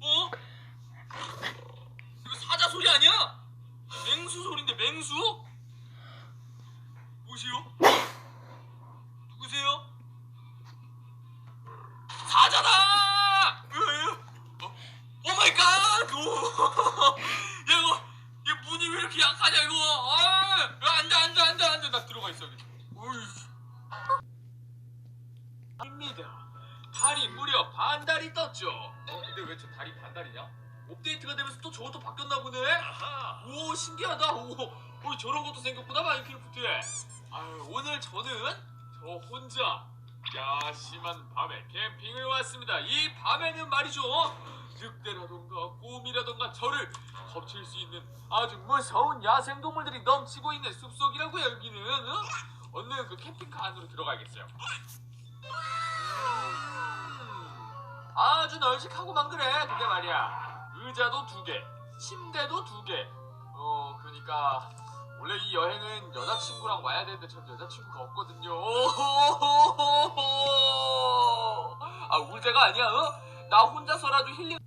어? 이거 사자 소리 아니야? 맹수 소리인데 맹수? 뭐시오? 누구세요? 사자다! 어? 오 마이 갓! 오! 야 이거 이 문이 왜 이렇게 약하냐 이거? 아! 야, 앉아 앉아 앉아 앉아 나 들어가 있어 여기. 어이. 입니다. 달이 무려 반달이 떴죠. 어 근데 왜 저 달이 반달이냐? 업데이트가 되면서 또 저것도 바뀌었나 보네. 오 신기하다. 오, 오 저런 것도 생겼구나 마인크래프트에. 아유 오늘 저는 저 혼자 야심한 밤에 캠핑을 왔습니다. 이 밤에는 말이죠. 늑대라던가 곰이라던가 저를 겁칠 수 있는 아주 무서운 야생동물들이 넘치고 있는 숲속이라고요 여기는 어? 얼른 그 캠핑카 안으로 들어가야겠어요 음, 아주 널찍하고만 그래 근데 말이야. 의자도 두개 침대도 두개어 그러니까 원래 이 여행은 여자친구랑 와야 되는데 전 여자친구가 없거든요. 아 울자가 아니야 어? 나 혼자서라도 힐링